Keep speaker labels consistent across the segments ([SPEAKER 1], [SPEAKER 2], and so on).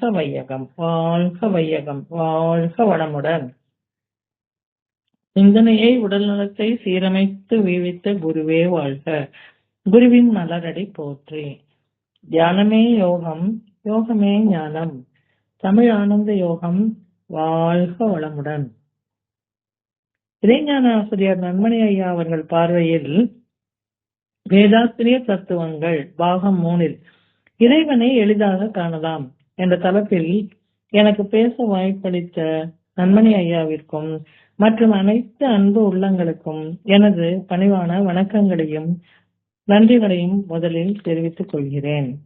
[SPEAKER 1] வாழ்க வையகம் வாழ்க வையகம் வாழ்க வளமுடன். சிந்தனையை உடல் நலத்தை சீரமைத்து வீவித்த குருவே வாழ்க. குருவின் மலரடி போற்றி. தியானமே யோகம் யோகமே ஞானம். தமிழ் ஆனந்த யோகம் வாழ்க வளமுடன். இறைஞான ஆசிரியர் நன்மணி ஐயா அவர்கள் பார்வையில் வேதாசிரிய தத்துவங்கள் பாகம் மூணில் இறைவனை எளிதாக காணலாம். என்ற தலைப்பில் எனக்கு பேச வாய்ப்பளித்த நன்மணி ஐயாவிற்கும் மற்றும் அனைத்து அன்பு உள்ளங்களுக்கும் எனது பணிவான வணக்கங்களையும் நன்றிகளையும் முதலில் தெரிவித்துக் கொள்கிறேன்.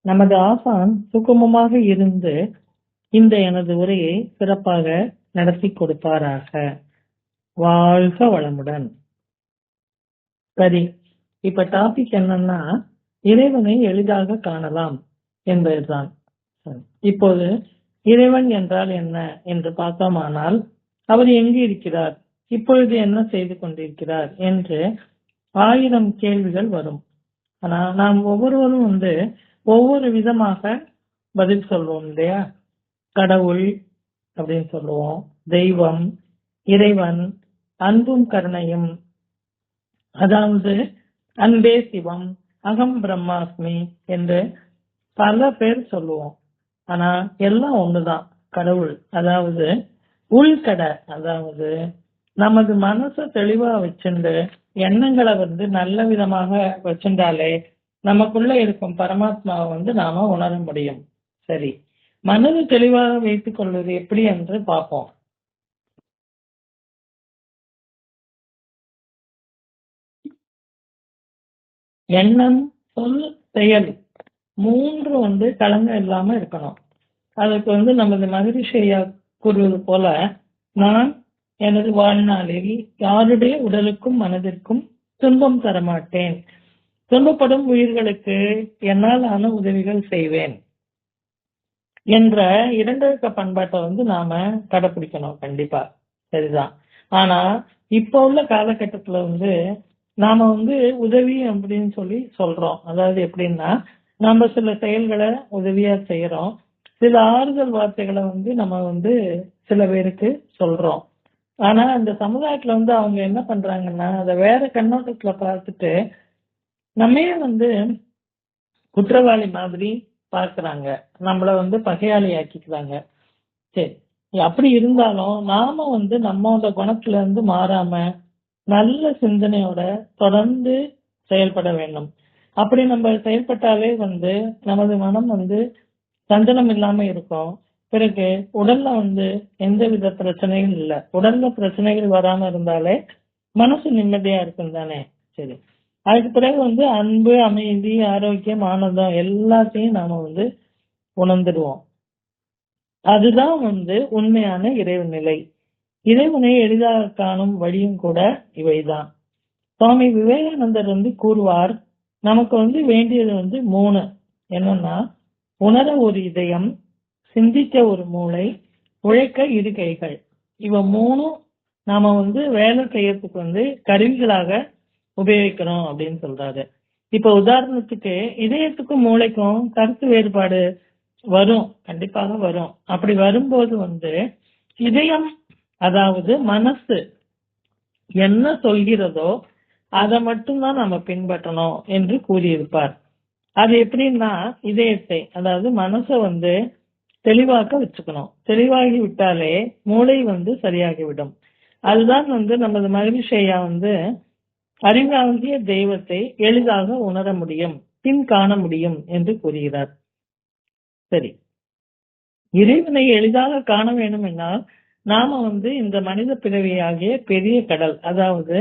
[SPEAKER 1] நமது ஆசான் சுகமமாக இருந்து இந்த எனது உரையை சிறப்பாக நடத்தி கொடுப்பாராக. வாழ்க வளமுடன். சரி இப்ப டாபிக் என்னன்னா இறைவனை எளிதாக காணலாம் என்பதுதான். இப்போது இறைவன் என்றால் என்ன என்று பார்த்தோமானால் அவர் எங்கு இருக்கிறார்? இப்பொழுது என்ன செய்து கொண்டிருக்கிறார் என்று ஆயிரம் கேள்விகள் வரும். ஆனா நாம் ஒவ்வொருவரும் வந்து ஒவ்வொரு விதமாக பதில் சொல்வோம் இல்லையா? கடவுள் அப்படின்னு சொல்லுவோம் தெய்வம் இறைவன் அன்பும் கருணையும் அதாவது அன்பே சிவம் அகம் பிரம்மாஸ்மி என்று பல பேர் சொல்லுவோம். ஆனா எல்லாம் ஒண்ணுதான் கடவுள். அதாவது உள்கடை அதாவது நமது மனசை தெளிவா வச்சுண்டு எண்ணங்களை வந்து நல்ல விதமாக வச்சுட்டாலே நமக்குள்ள இருக்கும் பரமாத்மாவை வந்து நாம உணர முடியும். சரி. மனது தெளிவாக வைத்துக் கொள்வது எப்படி என்று பார்ப்போம். எண்ணம் சொல் செயல் மூன்று வந்து கலங்க இல்லாம இருக்கணும். அதுக்கு வந்து நமது மகரிஷையா கூறுவது போல நான் எனது வாழ்நாளில் யாருடைய உடலுக்கும் மனதிற்கும் துன்பம் தரமாட்டேன். துன்பப்படும் உயிர்களுக்கு என்னால் ஆன உதவிகள் செய்வேன் என்ற இரண்டழுக்க பண்பாட்டை வந்து நாம கடைபிடிக்கணும் கண்டிப்பா. சரிதான். ஆனா இப்ப உள்ள காலகட்டத்துல வந்து நாம வந்து உதவி அப்படின்னு சொல்லி சொல்றோம். அதாவது எப்படின்னா நம்ம சில செயல்களை உதவியா செய்யறோம் சில ஆறுதல் வார்த்தைகளை வந்து நம்ம வந்து சில பேருக்கு சொல்றோம். ஆனா அந்த சமுதாயத்துல வந்து அவங்க என்ன பண்றாங்கன்னா அதை வேற கண்ணோட்டத்துல பார்த்துட்டு நம்மையே வந்து குற்றவாளி மாதிரி பார்க்கறாங்க. நம்மள வந்து பகையாளி ஆக்கிக்கிறாங்க சரி அப்படி இருந்தாலும் நாம வந்து நம்மளோட குணத்துல இருந்து மாறாம நல்ல சிந்தனையோட தொடர்ந்து செயல்பட வேண்டும். அப்படி நம்ம செயல்பட்டாலே வந்து நமது மனம் வந்து சஞ்சலம் இல்லாம இருக்கும். பிறகு உடல்ல வந்து எந்த வித பிரச்சனையும் இல்ல. உடல்ல பிரச்சனைகள் வராம இருந்தாலே மனசு நிம்மதியா இருக்கும் தானே? சரி. அதுக்கு பிறகு வந்து அன்பு அமைதி ஆரோக்கியம் ஆனந்தம் எல்லாத்தையும் நாம வந்து உணர்ந்துடுவோம். அதுதான் வந்து உண்மையான இறைவு நிலை இறைவனை எளிதாக காணும் வழியும் கூட இவைதான். சுவாமி விவேகானந்தர் வந்து கூறுவார் நமக்கு வந்து வேண்டியது வந்து மூணு. என்னன்னா உணர ஒரு இதயம் சிந்திக்க ஒரு மூளை உழைக்க இரு கைகள். இவ மூணும் நாம வந்து வேலை செய்யறதுக்கு வந்து கருவிகளாக உபயோகிக்கிறோம் அப்படின்னு சொல்றாரு. இப்ப உதாரணத்துக்கு இதயத்துக்கும் மூளைக்கும் கருத்து வேறுபாடு வரும் கண்டிப்பாக வரும். அப்படி வரும்போது வந்து இதயம் அதாவது மனசு என்ன சொல்கிறதோ அதை மட்டும்தான் நம்ம பின்பற்றணும் என்று கூறியிருப்பார். அது எப்படின்னா இதயத்தை அதாவது மனசை வந்து தெளிவாக்க வச்சுக்கணும். தெளிவாகி விட்டாலே மூளை வந்து சரியாகிவிடும். அதுதான் வந்து நமது மகிழ்ச்சியா வந்து அறிவாகிய தெய்வத்தை எளிதாக உணர முடியும் பின் காண முடியும் என்று கூறுகிறார். சரி. இறைவனை எளிதாக காண வேண்டும் என்றால் நாம வந்து இந்த மனித பிறவியாகிய பெரிய கடல் அதாவது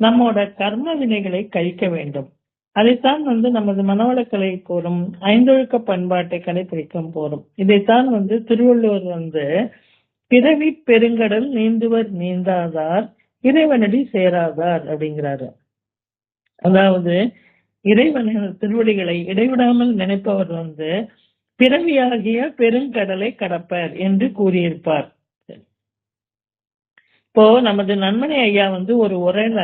[SPEAKER 1] நம்மோட கர்ம வினைகளை கழிக்க வேண்டும். அதைத்தான் வந்து நமது மனவளக்கலை கூறும் ஐந்தொழுக்க பண்பாட்டை கடைபிடிக்கும் போறோம் இதைத்தான் வந்து திருவள்ளுவர் வந்து பிறவி பெருங்கடல் நீந்துவர் நீந்தாதார் இறைவனடி சேராதார் அப்படிங்கிறாரு. அதாவது இறைவனின் திருவடிகளை இடைவிடாமல் நினைப்பவர் வந்து பிறவியாகிய பெருங்கடலை கடப்பர் என்று கூறியிருப்பார். இப்போ நமது நன்மணி ஐயா வந்து ஒரு உரையில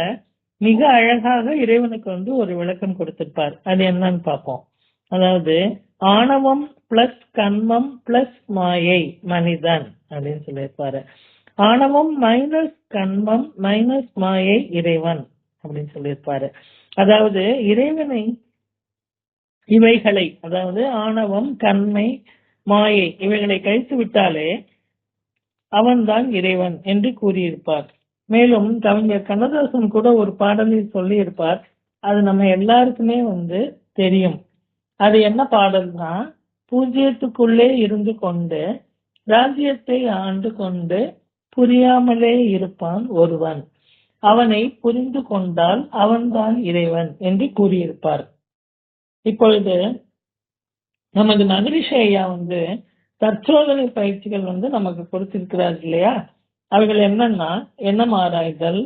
[SPEAKER 1] மிக அழகாக இறைவனுக்கு வந்து ஒரு விளக்கம் கொடுத்திருப்பார். அது என்னன்னு பார்ப்போம். அதாவது ஆணவம் பிளஸ் கண்மம் பிளஸ் மாயை மனிதன் அப்படின்னு சொல்லியிருப்பாரு. ஆணவம் மைனஸ் கண்மம் மைனஸ் மாயை இறைவன் அப்படின்னு சொல்லியிருப்பாரு. அதாவது இறைவனை இவைகளை அதாவது ஆணவம் கண்மை மாயை இவைகளை கழித்து விட்டாலே அவன்தான் இறைவன் என்று கூறியிருப்பார். மேலும் கவிஞர் கண்ணதாசன் கூட ஒரு பாடலில் சொல்லியிருப்பார். அது நம்ம எல்லாருக்குமே வந்து தெரியும். அது என்ன பாடல்னா பூஜ்ஜியத்துக்குள்ளே இருந்து கொண்டு ராஜ்யத்தை ஆண்டு கொண்டு புரியாமலே இருப்பான் ஒருவன். அவனை புரிந்து கொண்டால் அவன்தான் இறைவன் என்று கூறியிருப்பார். இப்பொழுது நமது மகரிஷி ஐயா வந்து தற்சோதனை பயிற்சிகள் வந்து நமக்கு கொடுத்திருக்கிறார் இல்லையா? அவைகள் என்னன்னா எண்ணம் ஆராய்தல்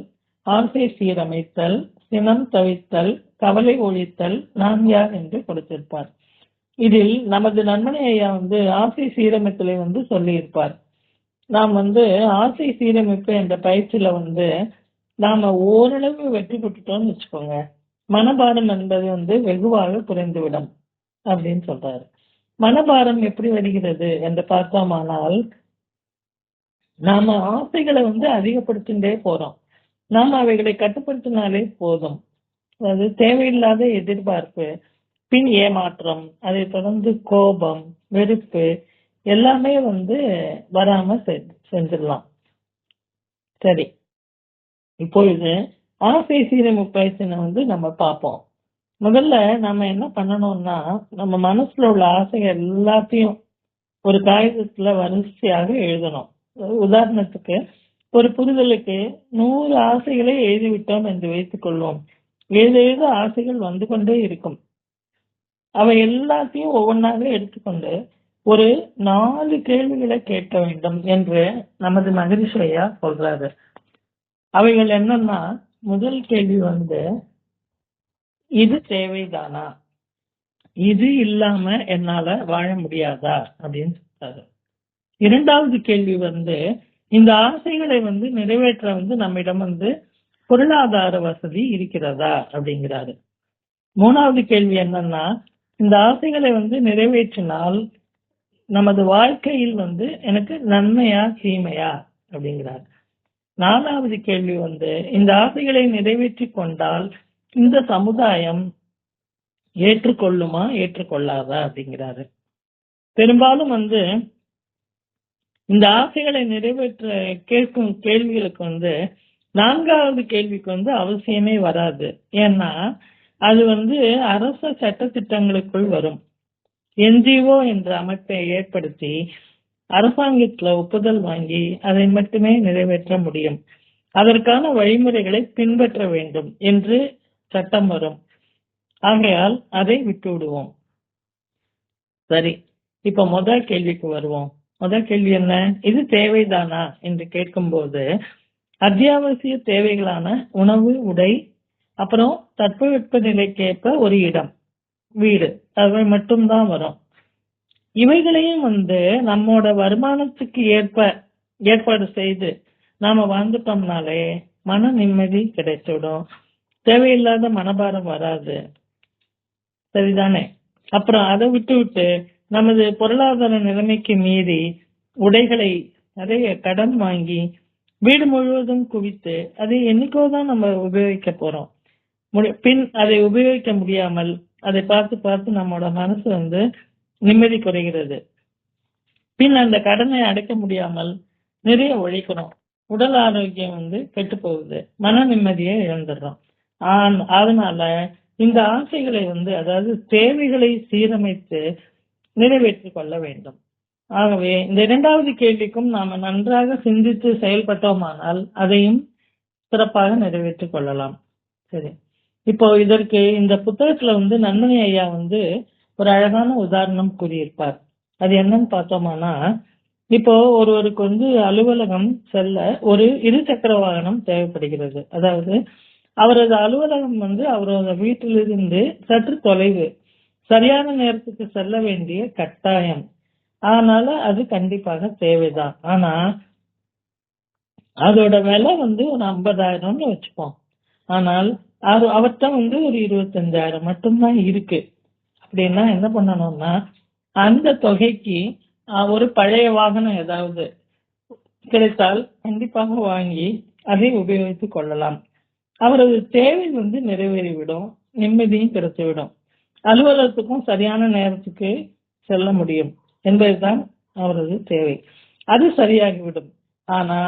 [SPEAKER 1] ஆசை சீரமைத்தல் சினம் தவித்தல் கவலை ஒழித்தல் நான் யார் என்று கொடுத்திருப்பார். இதில் நமது நண்பனை ஐயா வந்து ஆசை சீரமைத்தலை வந்து சொல்லியிருப்பார். நாம் வந்து ஆசை சீரமைப்பு என்ற பயிற்சியில வந்து நாம ஓரளவு வெற்றி பெற்றுட்டோம்னு வச்சுக்கோங்க. மனபாரம் என்பது வந்து வெகுவாக குறைந்துவிடும் அப்படின்னு சொல்றாரு. மனபாரம் எப்படி வருகிறது என்று பார்த்தோமானால் நாம ஆசைகளை வந்து அதிகப்படுத்திட்டே போறோம். நாம அவைகளை கட்டுப்படுத்தினாலே போதும். அது தேவையில்லாத எதிர்பார்ப்பு பின் ஏமாற்றம் அதை தொடர்ந்து கோபம் வெறுப்பு எல்லாமே வந்து வராம செஞ்சிடலாம். சரி. இப்பொழுது ஆசை சீரமைப்பு பயிற்சினை வந்து நம்ம பார்ப்போம். முதல்ல நம்ம என்ன பண்ணணும்னா நம்ம மனசுல உள்ள ஆசைகள் எல்லாத்தையும் ஒரு காகிதத்துல வரிசையாக எழுதணும். உதாரணத்துக்கு ஒரு புரிதலுக்கு நூறு ஆசைகளை எழுதிவிட்டோம் என்று வைத்துக் கொள்வோம் ஏதேதோ ஆசைகள் வந்து கொண்டே இருக்கும். அவை எல்லாத்தையும் ஒவ்வொன்றாக எடுத்துக்கொண்டு ஒரு நாலு கேள்விகளை கேட்க வேண்டும் என்று நமது மகரிஷையா சொல்றாரு. அவைகள் என்னன்னா முதல் கேள்வி வந்து இது தேவைதானா? இது இல்லாம என்னால வாழ முடியாதா? அப்படின்னு சொல்றாரு. இரண்டாவது கேள்வி வந்து இந்த ஆசைகளை வந்து நிறைவேற்ற வந்து நம்மிடம் வந்து பொருளாதார வசதி இருக்கிறதா அப்படிங்கிறாரு. மூணாவது கேள்வி என்னன்னா இந்த ஆசைகளை வந்து நிறைவேற்றினால் நமது வாழ்க்கையில் வந்து எனக்கு நன்மையா தீமையா அப்படிங்கிறார். நாலாவது கேள்வி வந்து இந்த ஆசைகளை நிறைவேற்றி கொண்டால் இந்த சமுதாயம் ஏற்றுக்கொள்ளுமா ஏற்றுக்கொள்ளாதா அப்படிங்கிறாரு. பெரும்பாலும் வந்து இந்த ஆசைகளை நிறைவேற்ற கேட்கும் கேள்விகளுக்கு வந்து நான்காவது கேள்விக்கு வந்து அவசியமே வராது. ஏன்னா அது வந்து அரச சட்டத்திட்டங்களுக்குள் வரும். என்ஜிஓ என்ற அமைப்பை ஏற்படுத்தி அரசாங்கத்துல ஒப்புதல் வாங்கி அதை மட்டுமே நிறைவேற்ற முடியும். அதற்கான வழிமுறைகளை பின்பற்ற வேண்டும் என்று சட்டம் வரும். ஆகையால் அதை விட்டு விடுவோம் சரி இப்ப முதல் கேள்விக்கு வருவோம். முதல் கேள்வி என்ன? இது தேவைதானா? என்று கேட்கும்போது அத்தியாவசிய தேவைகளான உணவு உடை அப்புறம் தட்பவெட்ப நிலைக்கேற்ப ஒரு இடம் வீடு அவை மட்டும்தான் வரும். இவைகளையும் வந்து நம்மோட வருமானத்துக்கு ஏற்ப ஏற்பாடு செய்து நாம வாழ்ந்துட்டோம்னாலே மன நிம்மதி கிடைச்சிடும் தேவையில்லாத மனபாரம் வராது. சரிதானே? அப்புறம் அதை விட்டு விட்டு நமது பொருளாதார நிலைமைக்கு மீறி உடைகளை நிறைய கடன் வாங்கி வீடு முழுவதும் குவித்து அதை என்னைக்கோதான் நம்ம உபயோகிக்க போறோம். பின் அதை உபயோகிக்க முடியாமல் அதை பார்த்து பார்த்து நம்மளோட மனசு வந்து நிம்மதி குறைகிறது. பின் அந்த கடனை அடைக்க முடியாமல் நிறைய உழைக்கிறோம். உடல் ஆரோக்கியம் வந்து கெட்டு போகுது. மன நிம்மதியை இழந்துடுறோம். ஆன்- அதனால இந்த ஆசைகளை வந்து அதாவது தேவைகளை சீரமைத்து நிறைவேற்றிக் கொள்ள வேண்டும். ஆகவே இந்த இரண்டாவது கேள்விக்கும் நாம நன்றாக சிந்தித்து செயல்பட்டோமானால் அதையும் சிறப்பாக நிறைவேற்றிக் கொள்ளலாம். சரி. இப்போ இதற்கு இந்த புத்தகத்துல வந்து நன்மணி ஐயா வந்து ஒரு அழகான உதாரணம் கூறியிருப்பார். அது என்னன்னு பார்த்தோம்னா இப்போ ஒருவருக்கு வந்து அலுவலகம் செல்ல ஒரு இருசக்கர வாகனம் தேவைப்படுகிறது. அதாவது அவரது அலுவலகம் வந்து அவரது வீட்டிலிருந்து சற்று தொலைவு சரியான நேரத்துக்கு செல்ல வேண்டிய கட்டாயம். அதனால அது கண்டிப்பாக தேவைதான். ஆனா அதோட விலை வந்து ஒரு ஐம்பதாயிரம்னு வச்சுப்போம். ஆனால் அவர் அவர்கிட்ட வந்து ஒரு இருபத்தஞ்சாயிரம் மட்டும்தான் இருக்கு. அப்படின்னா என்ன பண்ணணும்னா அந்த தொகைக்கு ஒரு பழைய வாகனம் ஏதாவது கிடைத்தால் கண்டிப்பாக வாங்கி அதை உபயோகித்துக் கொள்ளலாம். அவரது தேவை வந்து நிறைவேறிவிடும் நிம்மதியும் கிடைத்துவிடும். அலுவலகத்துக்கும் சரியான நேரத்துக்கு செல்ல முடியும் என்பதுதான் அவரது தேவை. அது சரியாகிவிடும். ஆனா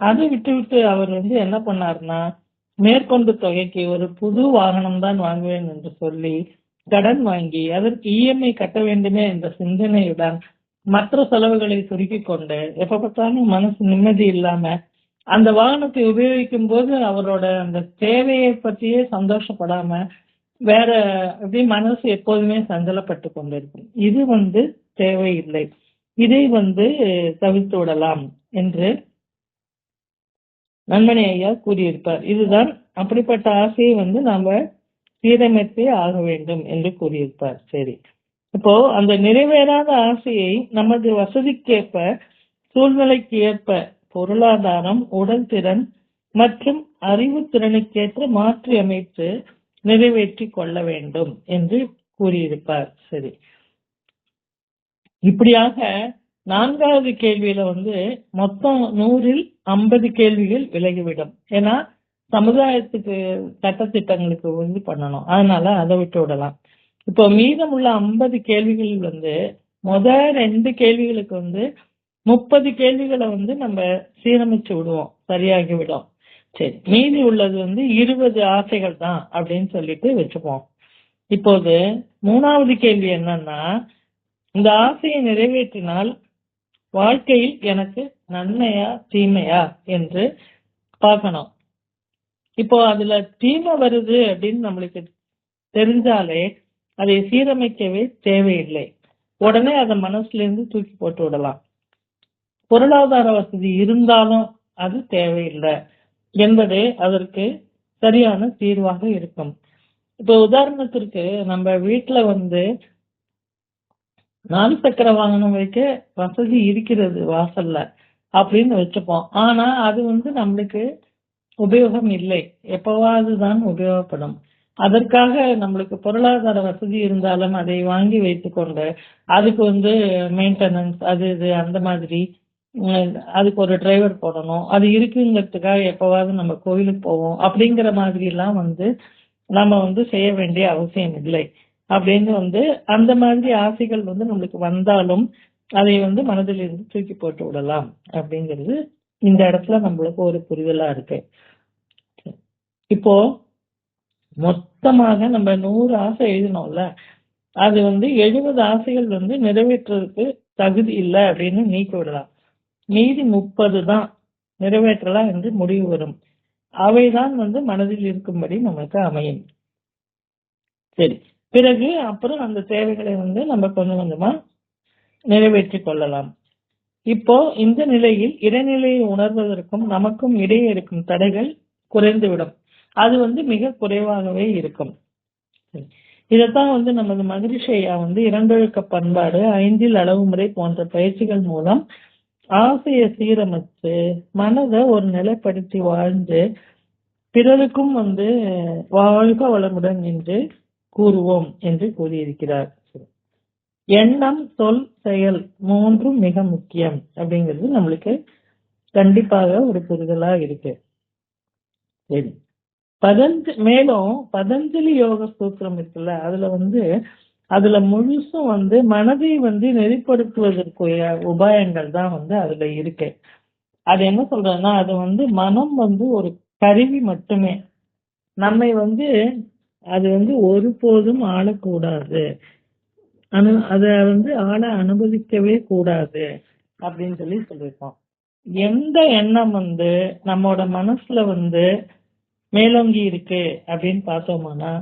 [SPEAKER 1] அதை விட்டுவிட்டு அவர் வந்து என்ன பண்ணாருன்னா மேற்கொண்டு தொகைக்கு ஒரு புது வாகனம் தான் வாங்குவேன் என்று சொல்லி கடன் வாங்கி அதற்கு இஎம்ஐ கட்ட வேண்டுமே என்ற சிந்தனையுடன் மற்ற செலவுகளை சுருக்கிக் கொண்டு எப்ப பார்த்தாலும் மனசு நிம்மதி இல்லாம அந்த வாகனத்தை உபயோகிக்கும் போது அவரோட அந்த தேவையை பற்றியே சந்தோஷப்படாம வேற அப்படி மனசு எப்போதுமே சஞ்சலப்பட்டு கொண்டிருக்கும். இது வந்து தேவையில்லை. இதை வந்து தவிர்த்து விடலாம் என்று நன்மணி ஐயா கூறியிருப்பார். இதுதான் அப்படிப்பட்ட ஆசையை வந்து நாம சீரமைத்தே ஆக வேண்டும் என்று கூறியிருப்பார். சரி. இப்போ அந்த நிறைவேறாத ஆசையை நமது வசதிக்கேற்ப சூழ்நிலைக்கு ஏற்ப பொருளாதாரம் உடல் திறன் மற்றும் அறிவு திறனுக்கேற்ற மாற்றி அமைத்து நிறைவேற்றி கொள்ள வேண்டும் என்று கூறியிருப்பார். சரி. இப்படியாக நான்காவது கேள்வியில வந்து மொத்தம் நூறில் ஐம்பது கேள்விகள் விலகிவிடும். ஏன்னா சமுதாயத்துக்கு சட்டத்திட்டங்களுக்கு வந்து பண்ணணும். அதனால அதை விட்டு விடலாம். இப்போ மீதமுள்ள ஐம்பது கேள்விகள் வந்து முத ரெண்டு கேள்விகளுக்கு வந்து முப்பது கேள்விகளை வந்து நம்ம சீரமைச்சு விடுவோம். சரியாகி விடும். சரி மீதி உள்ளது வந்து இருபது ஆசைகள் தான் அப்படின்னு சொல்லிட்டு வச்சுப்போம் இப்போது மூணாவது கேள்வி என்னன்னா இந்த ஆசையை நிறைவேற்றினால் வாழ்க்கையில் எனக்கு நன்மையா தீமையா என்று பார்க்கணும். இப்போ அதுல தீமை வருது அப்படின்னு நம்மளுக்கு தெரிஞ்சாலே அதை சீரமைக்கவே தேவையில்லை. உடனே அதை மனசுல இருந்து தூக்கி போட்டு விடலாம். பொருளாதார வசதி இருந்தாலும் அது தேவையில்லை. என்பதே அதற்கு சரியான தீர்வாக இருக்கும். இப்போ உதாரணத்திற்கு நம்ம வீட்டுல வந்து நாலு சக்கர வாகனம் வைக்க வசதி இருக்கிறது வாசல்ல அப்படின்னு வச்சுப்போம். ஆனா அது வந்து நம்மளுக்கு உபயோகம் இல்லை. எப்பவாவது தான் உபயோகப்படும். அதற்காக நம்மளுக்கு பொருளாதார வசதி இருந்தாலும் அதை வாங்கி வைத்துக்கொண்டு அதுக்கு வந்து மெயின்டெனன்ஸ் அது இது அந்த மாதிரி அதுக்கு ஒரு டிரைவர் போடணும். அது இருக்குங்கிறதுக்காக எப்பவாவது நம்ம கோயிலுக்கு போவோம். அப்படிங்கிற மாதிரி எல்லாம் வந்து நம்ம வந்து செய்ய வேண்டிய அவசியம் இல்லை. அப்படின்னு வந்து அந்த மாதிரி ஆசைகள் வந்து நம்மளுக்கு வந்தாலும் அதை வந்து மனதில் இருந்து தூக்கி போட்டு விடலாம். அப்படிங்கிறது இந்த இடத்துல நம்மளுக்கு ஒரு புரிதலா இருக்கு. இப்போ மொத்தமாக நம்ம நூறு ஆசை எழுதினோம்ல அது வந்து எழுபது ஆசைகள் வந்து நிறைவேற்றுறதுக்கு தகுதி இல்லை அப்படின்னு நீக்கி விடலாம். மீதி முப்பது தான் நிறைவேற்றலாம் என்று முடிவு வரும். அவைதான் வந்து மனதில் இருக்கும்படி நமக்கு அமையும். சரி. பிறகு அப்புறம் அந்த தேவைகளை வந்து நம்ம கொஞ்சம் கொஞ்சமா நிறைவேற்றி கொள்ளலாம். இப்போ இந்த நிலையில் இடைநிலையை உணர்வதற்கும் நமக்கும் இடையே இருக்கும் தடைகள் குறைந்துவிடும். அது வந்து மிக குறைவாகவே இருக்கும். சரி. இதைத்தான் வந்து நமது மகிழ்ச்சியா வந்து இரண்டொழுக்க பண்பாடு ஐந்தில் அளவு முறை போன்ற பயிற்சிகள் மூலம் ஆசையை சீரமைத்து மனதை ஒரு நிலைப்படுத்தி வாழ்ந்து பிறருக்கும் வந்து வாழ்க வளமுடன் என்று கூறுவோம் என்று கூறியிருக்கிறார். எண்ணம் சொல் செயல் மூன்றும் மிக முக்கியம் அப்படிங்கிறது நம்மளுக்கு கண்டிப்பாக ஒரு புரிதலா இருக்கு. சரி. பதஞ்ச மேலும் பதஞ்சலி யோக சூத்திரம் இருக்குல்ல அதுல வந்து அதுல முழுசும் வந்து மனதை வந்து நெறிப்படுத்துவதற்குரிய உபாயங்கள் தான் வந்து அதுல இருக்கு. அது என்ன சொல்றதுன்னா அது வந்து மனம் வந்து ஒரு கருவி மட்டுமே. நம்மை வந்து அது வந்து ஒருபோதும் ஆளக்கூடாது. அனு அத வந்து ஆள அனுமதிக்கவே கூடாது அப்படின்னு சொல்லி சொல்லியிருக்கோம். எந்த எண்ணம் வந்து நம்மோட மனசுல வந்து மேலோங்கி இருக்கு அப்படின்னு பார்த்தோம்னா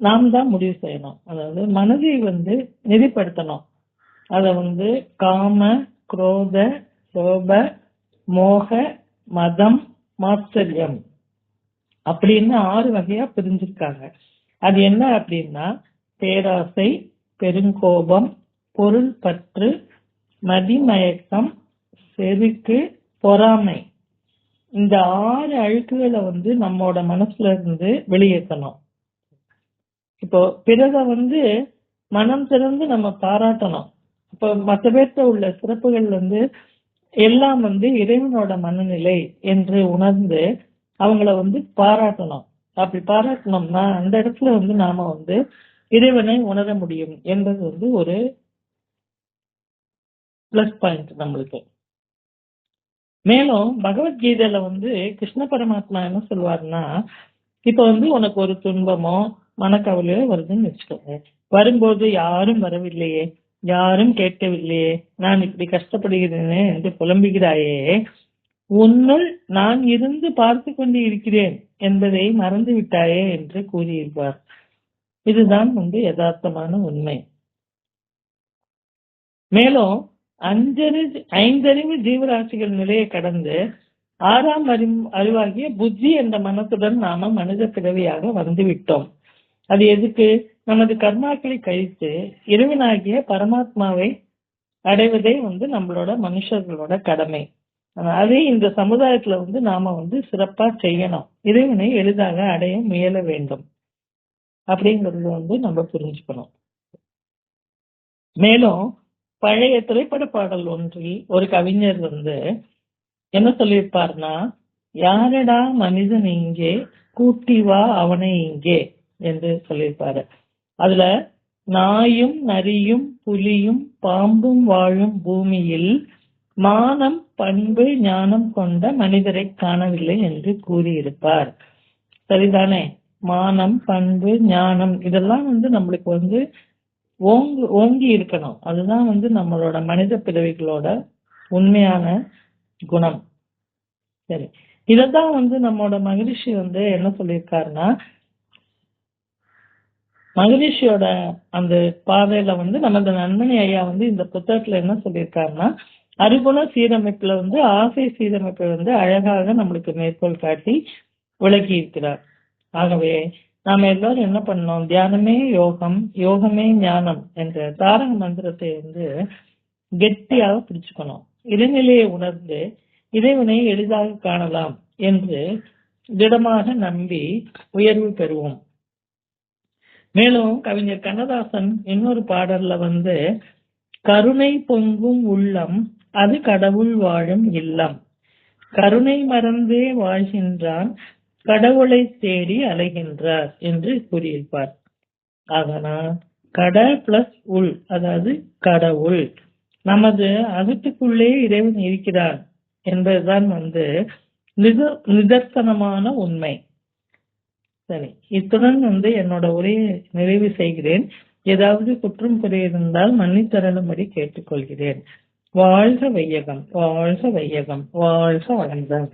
[SPEAKER 1] நாம் தான் முடிவு செய்யணும். அதாவது மனதை வந்து நெறிப்படுத்தணும். அதை வந்து காம குரோத சோப மோக மதம் மாச்சரியம் அப்படின்னு ஆறு வகையா பிரிஞ்சிருக்காங்க. அது என்ன அப்படின்னா பேராசை பெருங்கோபம் பொருள் பற்று மதிமயக்கம் செருக்கு பொறாமை. இந்த ஆறு அழுக்குகளை வந்து நம்மோட மனசுல இருந்து வெளியேற்றணும். இப்போ பிறக வந்து மனம் திறந்து நம்ம பாராட்டணும். இப்போ மற்ற பேர்த்த உள்ள சிறப்புகள் வந்து எல்லாம் வந்து இறைவனோட மனநிலை என்று உணர்ந்து அவங்கள வந்து பாராட்டணும். அப்படி பாராட்டணும்னா அந்த இடத்துல வந்து நாம வந்து இறைவனை உணர முடியும் என்பது வந்து ஒரு பிளஸ் பாயிண்ட் நம்மளுக்கு. மேலும் பகவத்கீதையில வந்து கிருஷ்ண பரமாத்மா என்ன சொல்வாருன்னா இப்ப வந்து உனக்கு ஒரு துன்பமோ மனக்கவலையோ வருதுன்னு வச்சுக்கோங்க. வரும்போது யாரும் வரவில்லையே யாரும் கேட்கவில்லையே நான் இப்படி கஷ்டப்படுகிறேனே என்று புலம்புகிறாயே உன்னுள் நான் இருந்து பார்த்து கொண்டு இருக்கிறேன் என்பதை மறந்து விட்டாயே என்று கூறியிருப்பார். இதுதான் வந்து யதார்த்தமான உண்மை. மேலும் அஞ்சறிவு ஐந்தறிவு ஜீவராசிகள் நிலையை கடந்து ஆறாம் அறிவு அறிவாகிய புத்தி என்ற மனத்துடன் நாம மனித பிறவியாக வந்து விட்டோம் அது எதுக்கு? நமது கர்மாக்களை கழித்து இறைவனாகிய பரமாத்மாவை அடைவதே வந்து நம்மளோட மனுஷர்களோட கடமை. அதே இந்த சமுதாயத்துல வந்து நாம வந்து சிறப்பா செய்யணும். இறைவனை எளிதாக அடைய முயல வேண்டும். அப்படிங்கறது வந்து நம்ம புரிஞ்சுக்கணும். மேலும் பழைய திரைப்பட பாடல் ஒன்றில் ஒரு கவிஞர் வந்து என்ன சொல்லியிருப்பார்னா யாரடா மனிதன் இங்கே? கூட்டி வா அவனை இங்கே. என்று சொல்லியிருப்பாரு. அதுல நாயும் நரியும் புலியும் பாம்பும் வாழும் பூமியில் மானம் பண்பு ஞானம் கொண்ட மனிதரை காணவில்லை என்று கூறியிருப்பார். சரிதானே? மானம் பண்பு ஞானம் இதெல்லாம் வந்து நம்மளுக்கு வந்து ஓங்கு ஓங்கி இருக்கணும். அதுதான் வந்து நம்மளோட மனித பிறவிகளோட உண்மையான குணம். சரி. இததான் வந்து நம்மளோட மகிழ்ச்சி வந்து என்ன சொல்லியிருக்காருன்னா மகரிஷியோட அந்த பாதையில வந்து நமது நண்பனி ஐயா வந்து இந்த புத்தகத்துல என்ன சொல்லியிருக்காருன்னா அறிகுண சீரமைப்புல வந்து ஆசை சீரமைப்பை வந்து அழகாக நம்மளுக்கு மேற்கோள் காட்டி விளக்கி இருக்கிறார் ஆகவே நாம எல்லாரும் என்ன பண்ணோம் தியானமே யோகம் யோகமே ஞானம் என்ற தாரக மந்திரத்தை வந்து கெட்டியாக பிடிச்சுக்கணும். இடைநிலையை உணர்ந்து இறைவனை எளிதாக காணலாம் என்று திடமாக நம்பி உயர்வு பெறுவோம். மேலும் கவிஞர் கண்ணதாசன் இன்னொரு பாடல்ல வந்து கருணை பொங்கும் உள்ளம் அது கடவுள் வாழும் இல்லம். கருணை மறந்தே வாழ்கின்றான் கடவுளை தேடி அலைகின்றார் என்று கூறியிருப்பார். ஆகனா கட பிளஸ் உள் அதாவது கடவுள் நமது அகத்துக்குள்ளே இறைவன் இருக்கிறார் என்பதுதான் வந்து நித நிதர்சனமான உண்மை. சரி. இத்துடன் வந்து என்னோட உரையை நிறைவு செய்கிறேன். ஏதாவது குற்றம் குறை இருந்தால் மன்னித்தரலும்படி கேட்டுக்கொள்கிறேன். வாழ்க வையகம் வாழ்க வையகம் வாழ்க வளர்ந்தார்